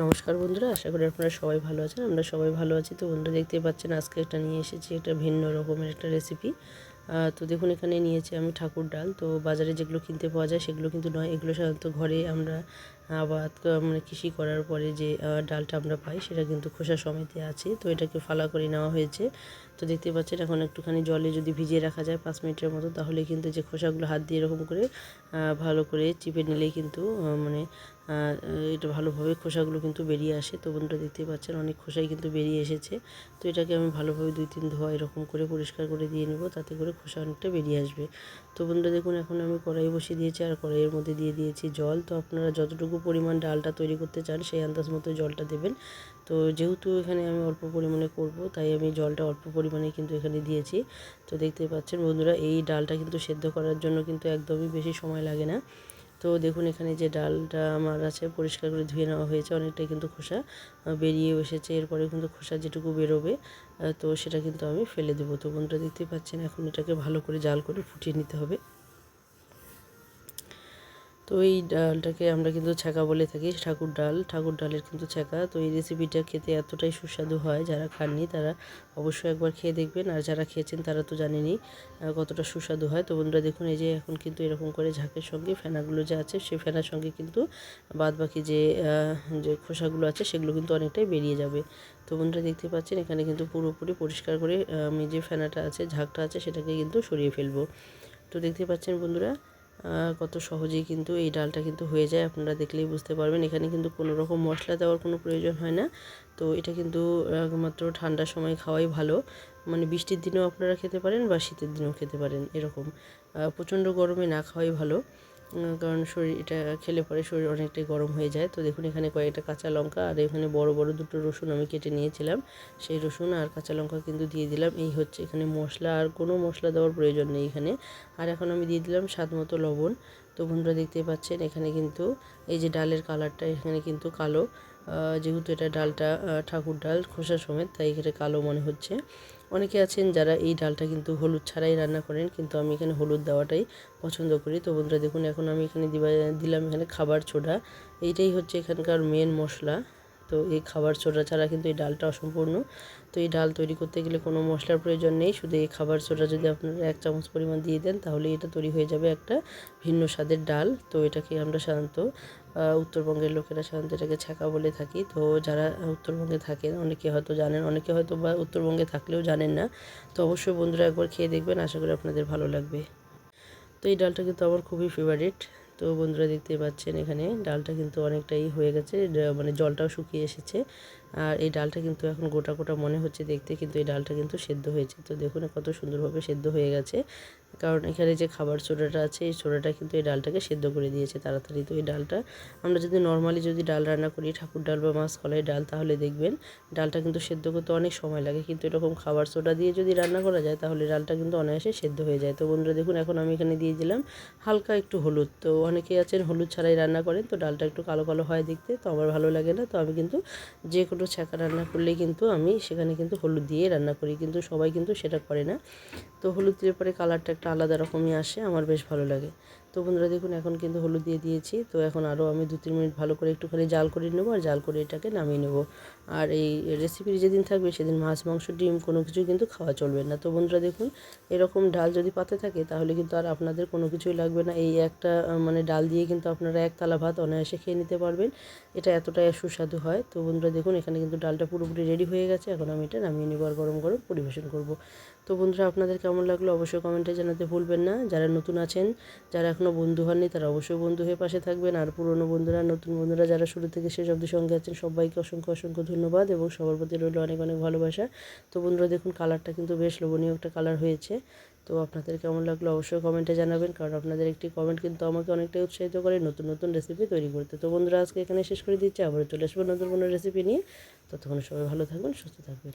নমস্কার বন্ধুরা, আশা করি আপনারা সবাই ভালো আছেন। আমরা সবাই ভালো আছি। তো বন্ধুরা, দেখতেই পাচ্ছেন, আজকে একটা নিয়ে এসেছি একটা ভিন্ন রকমের একটা রেসিপি তো দেখুন, এখানে নিয়েছি আমি ঠাকুর ডাল। তো বাজারে যেগুলো কিনতে পাওয়া যায়, সেগুলো কিন্তু নয়। এগুলো সাধারণত ঘরে আমরা, আবাদ মানে কৃষি করার পরে যে ডালটা আমরা পাই, সেটা কিন্তু খোসা সমেতে আছে। তো এটাকে ফালা করে নেওয়া হয়েছে। তো দেখতে পাচ্ছেন, এখন একটুখানি জলে যদি ভিজিয়ে রাখা যায় পাঁচ মিনিটের মতো, তাহলে কিন্তু যে খোসাগুলো হাত দিয়ে এরকম করে ভালো করে চিপে নিলেই কিন্তু মানে এটা ভালোভাবে খোসাগুলো কিন্তু বেরিয়ে আসে। তো বন্ধুরা দেখতেই পাচ্ছেন, অনেক খোসাই কিন্তু বেরিয়ে এসেছে। তো এটাকে আমি ভালোভাবে দুই তিন ধোয়া এরকম করে পরিষ্কার করে দিয়ে নেব, তাতে করে খোসা অনেকটা বেরিয়ে আসবে। তো বন্ধুরা দেখুন, এখন আমি কড়াই বসিয়ে দিয়েছি আর কড়াইয়ের মধ্যে দিয়ে দিয়েছি জল। তো আপনারা যতটুকু পরিমাণ ডালটা তৈরি করতে চান, সেই আন্দাজ মতো জলটা দেবেন। তো যেহেতু এখানে আমি অল্প পরিমাণে করব, তাই আমি জলটা অল্প পরিমাণে কিন্তু এখানে দিয়েছি। তো দেখতে পাচ্ছেন বন্ধুরা, এই ডালটা কিন্তু সেদ্ধ করার জন্য কিন্তু একদমই বেশি সময় লাগে না। তো দেখুন, এখানে যে ডালটা আমার আছে, পরিষ্কার করে ধুয়ে নেওয়া হয়েছে, অনেকটাই কিন্তু খোসা বেরিয়ে এসেছে। এরপরে কিন্তু খোসা যেটুকু বেরোবে তো সেটা কিন্তু আমি ফেলে দেবো। তো বন্ধুরা দেখতে পাচ্ছেন, এখন এটাকে ভালো করে জাল করে ফুটিয়ে নিতে হবে। তো এই ডালটাকে আমরা কিন্তু ছ্যাঁকা বলে থাকি, ঠাকুর ডাল। ঠাকুর ডালের কিন্তু ছ্যাঁকা। তো এই রেসিপিটা খেতে এতটাই সুস্বাদু হয়, যারা খাননি তারা অবশ্যই একবার খেয়ে দেখবেন। আর যারা খেয়েছেন তারা তো জানেনই কতটা সুস্বাদু হয়। তো বন্ধুরা দেখুন, এই যে এখন কিন্তু এরকম করে ঝাঁকের সঙ্গে ফেনাগুলো যে আছে সেই ফেনার সঙ্গে কিন্তু বাদ বাকি যে যে খোসাগুলো আছে, সেগুলো কিন্তু অনেকটাই বেরিয়ে যাবে। তো বন্ধুরা দেখতে পাচ্ছেন, এখানে কিন্তু পুরোপুরি পরিষ্কার করে, আমি যে ফেনাটা আছে, ঝাঁকটা আছে, সেটাকে কিন্তু সরিয়ে ফেলব। তো দেখতে পাচ্ছেন বন্ধুরা কত সহজেই কিন্তু এই ডালটা কিন্তু হয়ে যায়। আপনারা দেখলেই বুঝতে পারবেন। এখানে কিন্তু কোনো রকম মশলা দেওয়ার কোনো প্রয়োজন হয় না। তো এটা কিন্তু একমাত্র ঠান্ডার সময় খাওয়াই ভালো। মানে বৃষ্টির দিনেও আপনারা খেতে পারেন বা শীতের দিনেও খেতে পারেন, এরকম। প্রচণ্ড গরমে না খাওয়াই ভালো। কারণ শরীর, এটা খেলে পরে শরীর অনেকটাই গরম হয়ে যায়। তো দেখুন, এখানে কয়েকটা কাঁচা লঙ্কা আর এখানে বড় বড় দুটো রসুন আমি কেটে নিয়েছিলাম। সেই রসুন আর কাঁচা লঙ্কা কিন্তু দিয়ে দিলাম। এই হচ্ছে এখানে মশলা, আর কোনো মশলা দেওয়ার প্রয়োজন নেই এখানে। আর এখন আমি দিয়ে দিলাম স্বাদ মতো লবণ। তো বন্ধুরা দেখতে পাচ্ছেন, এখানে কিন্তু এই যে ডালের কালারটা এখানে কিন্তু কালো। যেহেতু এটা ডালটা ঠাকুর ডাল খোসা সমেত, তাই এখানে কালো মনে হচ্ছে। অনেকে আছেন যারা এই ডালটা কিন্তু হলুদ ছাড়াই রান্না করেন, কিন্তু আমি এখানে হলুদ দেওয়াটাই পছন্দ করি। তো বন্ধুরা, দেখুন, এখন আমি এখানে দিলাম এখানে খাবার ছোড়া। এইটাই হচ্ছে এখানকার মেন মশলা। তো এই খাবার সোডা ছাড়া কিন্তু এই ডালটা অসম্পূর্ণ। তো এই ডাল তৈরি করতে গেলে কোনো মশলার প্রয়োজন নেই। শুধু এই খাবার সোডা যদি আপনারা এক চামচ পরিমাণ দিয়ে দেন, তাহলে এটা তৈরি হয়ে যাবে একটা ভিন্ন স্বাদের ডাল। তো এটাকে আমরা সাধারণত উত্তরবঙ্গের লোকেরা সাধারণত এটাকে ছ্যাঁকা বলে থাকি। তো যারা উত্তরবঙ্গে থাকেন, অনেকে হয়তো জানেন, অনেকে হয়তো বা উত্তরবঙ্গে থাকলেও জানেন না। তো অবশ্যই বন্ধুরা একবার খেয়ে দেখবেন, আশা করি আপনাদের ভালো লাগবে। তো এই ডালটা কিন্তু আমার খুবই ফেভারিট তো বন্ধুরা দেখতে পাচ্ছেন এখানে ডালটা কিন্তু অনেকটাই হয়ে গেছে মানে জলটাও শুকিয়ে এসেছে। আর এই ডালটা কিন্তু এখন গোটা গোটা মনে হচ্ছে দেখতে, কিন্তু এই ডালটা কিন্তু সেদ্ধ হয়েছে। তো দেখুন কত সুন্দরভাবে সেদ্ধ হয়ে গেছে। কারণ এখানে যে খাবার ছোড়াটা আছে, এই ছোড়াটা কিন্তু এই ডালটাকে সেদ্ধ করে দিয়েছে তাড়াতাড়ি। তো এই ডালটা আমরা যদি নর্মালি যদি ডাল রান্না করি, ঠাকুর ডাল বা মাছ কলাই ডাল, তাহলে দেখবেন ডালটা কিন্তু সেদ্ধ করতে অনেক সময় লাগে। কিন্তু এরকম খাবার সোডা দিয়ে যদি রান্না করা যায়, তাহলে ডালটা কিন্তু অনায়াসে সেদ্ধ হয়ে যায়। তো বন্ধুরা, দেখুন এখন আমি এখানে দিয়ে দিলাম হালকা একটু হলুদ। তো অনেকেই আছেন হলুদ ছাড়াই রান্না করেন, তো ডালটা একটু কালো কালো হয় দেখতে, তো আমার ভালো লাগে না। তো আমি কিন্তু যে কোনো ছ্যাঁকা রান্না করলে কিন্তু আমি সেখানে কিন্তু হলুদ দিয়ে রান্না করি, কিন্তু সবাই কিন্তু সেটা করে না। তো হলুদ দিয়ে পরে কালারটা একটা আলাদা রকমই আসে, আমার বেশ ভালো লাগে। তো বন্ধুরা দেখুন, এখন কিন্তু হলুদ দিয়ে দিয়েছি। তো এখন আরও আমি দু তিন মিনিট ভালো করে একটুখানি জাল করে নেব আর জাল করে এটাকে নামিয়ে নেব। আর এই রেসিপির যেদিন থাকবে সেদিন মাছ, মাংস, ডিম কোনো কিছুই কিন্তু খাওয়া চলবে না। তো বন্ধুরা দেখুন, এরকম ডাল যদি পাতে থাকে তাহলে কিন্তু আর আপনাদের কোনো কিছুই লাগবে না। এই একটা মানে ডাল দিয়ে কিন্তু আপনারা এক তালা ভাত অনায়াসে খেয়ে নিতে পারবেন। এটা এতটাই সুস্বাদু হয়। তো বন্ধুরা দেখুন, এখানে কিন্তু ডালটা পুরোপুরি রেডি হয়ে গেছে। এখন আমি এটা নামিয়ে নেব আর গরম গরম পরিবেশন করব। তো বন্ধুরা আপনাদের কেমন লাগল অবশ্যই কমেন্টে জানাতে ভুলবেন না। যারা নতুন আছেন, যারা এখনও বন্ধু হননি, তারা অবশ্যই বন্ধু হয়ে পাশে থাকবেন। আর পুরনো বন্ধুরা, নতুন বন্ধুরা যারা শুরু থেকে শেষ অবধি সঙ্গে আছেন, সবাইকে অসংখ্য অসংখ্য ধন্যবাদ এবং সবার প্রতি রইল অনেক অনেক ভালোবাসা। তো বন্ধুরা, দেখুন কালারটা কিন্তু বেশ লোভনীয় একটা কালার হয়েছে। তো আপনাদের কেমন লাগল অবশ্যই কমেন্টে জানাবেন, কারণ আপনাদের একটি কমেন্ট কিন্তু আমাকে অনেকটাই উৎসাহিত করে নতুন নতুন রেসিপি তৈরি করতে। তো বন্ধুরা, আজকে এখানে শেষ করে দিচ্ছি। আবার চলে আসব নতুন কোনো রেসিপি নিয়ে। ততক্ষণ সবাই ভালো থাকবেন সুস্থ থাকবেন।